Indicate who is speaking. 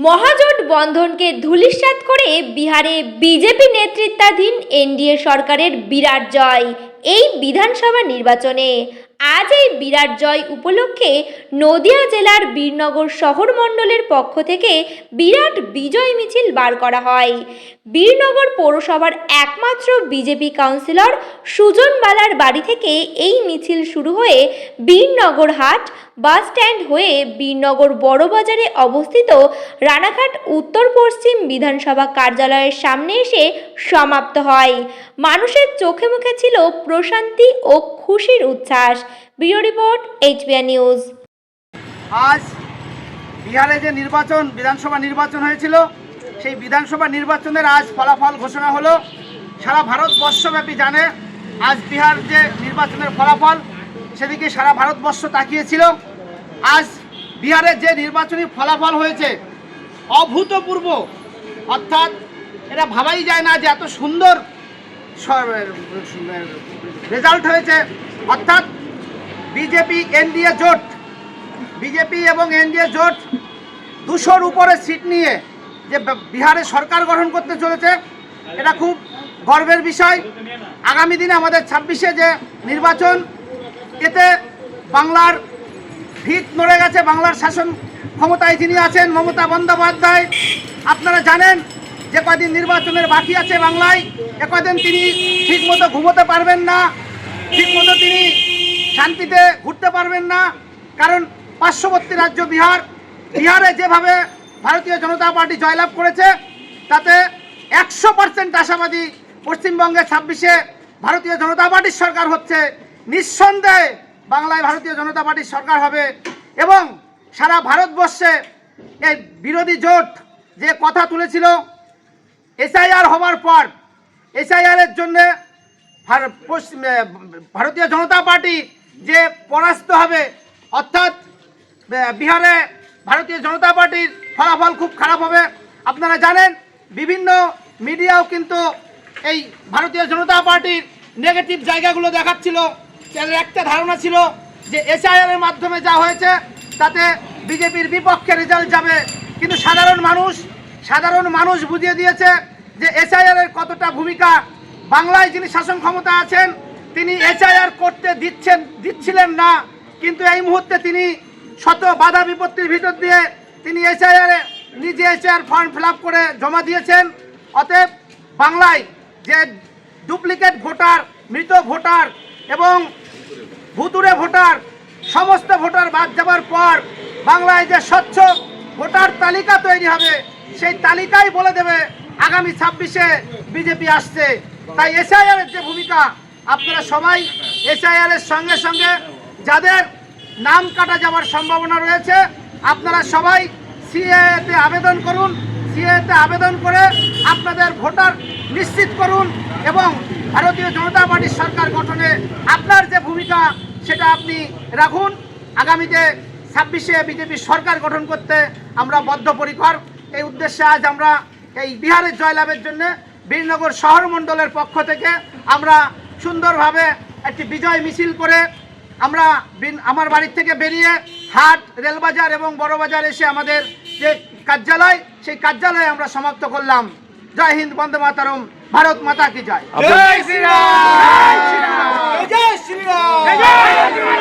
Speaker 1: মহাজোট বন্ধনকে ধূলিসাৎ করে বিহারে বিজেপি নেতৃত্বাধীন এনডিএ সরকারের বিরাট জয় এই বিধানসভা নির্বাচনে। আজ এই বিরাট জয় উপলক্ষে নদিয়া জেলার বীরনগর শহর মণ্ডলের পক্ষ থেকে বিরাট বিজয় মিছিল বার করা হয়। বীরনগর পৌরসভার একমাত্র বিজেপি কাউন্সিলর সুজন বালার বাড়ি থেকে এই মিছিল শুরু হয়ে বীরনগর হাট বাস স্ট্যান্ড হয়ে বীরনগর বড়বাজারে অবস্থিত রানাঘাট উত্তর পশ্চিম বিধানসভা কার্যালয়ের সামনে এসে সমাপ্ত হয়। মানুষের চোখে মুখে ছিল প্রশান্তি ও খুশির উচ্ছ্বাস। Bureau report HBR news.
Speaker 2: আজ বিহারে যে নির্বাচন, বিধানসভা নির্বাচন হয়েছিল, সেই বিধানসভা নির্বাচনের আজ ফলাফল ঘোষণা হলো। সারা ভারতবর্ষব্যাপী জানে আজ বিহার যে নির্বাচনের ফলাফল, সেদিকে সারা ভারতবর্ষ তাকিয়েছিল। আজ বিহারে যে নির্বাচনী ফলাফল হয়েছে, অভূতপূর্ব। অর্থাৎ এটা ভাবাই যায় না যে এত সুন্দর রেজাল্ট হয়েছে। অর্থাৎ বিজেপি এনডিএ জোট, বিজেপি এবং এনডিএ জোট দুশোর উপরে সিট নিয়ে যে বিহারে সরকার গঠন করতে চলেছে, এটা খুব গর্বের বিষয়। আগামী দিনে আমাদের ছাব্বিশে যে নির্বাচন, এতে বাংলার ভিত নড়ে গেছে বাংলার শাসন ক্ষমতায় যিনি আছেন মমতা বন্দ্যোপাধ্যায়। আপনারা জানেন যে কদিন নির্বাচনের বাকি আছে বাংলায়, এ কদিন তিনি ঠিকমতো ঘুমোতে পারবেন না, ঠিকমতো তিনি শান্তিতে ঘুরতে পারবেন না। কারণ পার্শ্ববর্তী রাজ্য বিহার, বিহারে যেভাবে ভারতীয় জনতা পার্টি জয়লাভ করেছে, তাতে একশো পার্সেন্ট আশাবাদী পশ্চিমবঙ্গে ছাব্বিশে ভারতীয় জনতা পার্টির সরকার হচ্ছে। নিঃসন্দেহে বাংলায় ভারতীয় জনতা পার্টির সরকার হবে এবং সারা ভারতবর্ষে এই বিরোধী জোট যে কথা তুলেছিল, এসআইআর হওয়ার পর এসআইআরের জন্যে ভারতীয় জনতা পার্টি যে পরাস্ত হবে, অর্থাৎ বিহারে ভারতীয় জনতা পার্টির ফলাফল খুব খারাপ হবে। আপনারা জানেন, বিভিন্ন মিডিয়াও কিন্তু এই ভারতীয় জনতা পার্টির নেগেটিভ জায়গাগুলো দেখাচ্ছিল। তাদের একটা ধারণা ছিল যে এসআইআর এর মাধ্যমে যা হয়েছে, তাতে বিজেপির বিপক্ষে রেজাল্ট যাবে। কিন্তু সাধারণ মানুষ সাধারণ মানুষ বুঝিয়ে দিয়েছে যে এসআইআর এর কতটা ভূমিকা। বাংলায় যিনি শাসন ক্ষমতা আছেন, তিনি এসআইআর করতে দিচ্ছেন, দিচ্ছিলেন না। কিন্তু এই মুহূর্তে তিনি শত বাধা বিপত্তির ভিতর দিয়ে তিনি এসআইআর নিজে এসআইআর ফর্ম ফিল করে জমা দিয়েছেন। অতএব বাংলায় যে ডুপ্লিকেট ভোটার, মৃত ভোটার এবং ভুতুরে ভোটার, সমস্ত ভোটার বাদ যাবার পর বাংলায় যে স্বচ্ছ ভোটার তালিকা তৈরি হবে, সেই তালিকাই বলে দেবে আগামী ছাব্বিশে বিজেপি আসছে। তাই এসআইআর যে ভূমিকা, আপনারা সবাই এসআইআর এর সঙ্গে সঙ্গে যাদের নাম কাটা যাওয়ার সম্ভাবনা রয়েছে, আপনারা সবাই সিএতে আবেদন করুন সিএতে আবেদন করে আপনাদের ভোটার নিশ্চিত করুন এবং ভারতীয় জনতা পার্টির সরকার গঠনে আপনার যে ভূমিকা, সেটা আপনি রাখুন। আগামীতে ছাব্বিশে বিজেপি সরকার গঠন করতে আমরা বদ্ধপরিকর। এই উদ্দেশ্যে আজ আমরা এই বিহারের জয়লাভের জন্য বীরনগর শহর মণ্ডলের পক্ষ থেকে আমরা সুন্দরভাবে একটি বিজয় মিছিল করে আমরা আমার বাড়ির থেকে বেরিয়ে হাট, রেলবাজার এবং বড়বাজার এসে আমাদের যে কার্যালয়, সেই কার্যালয়ে আমরা সমাপ্ত করলাম। জয় হিন্দ বন্দে মাতারম ভারত মাতা কি জয়?
Speaker 3: জয় শ্রীরাম! জয় শ্রীরাম!
Speaker 4: সিপিএম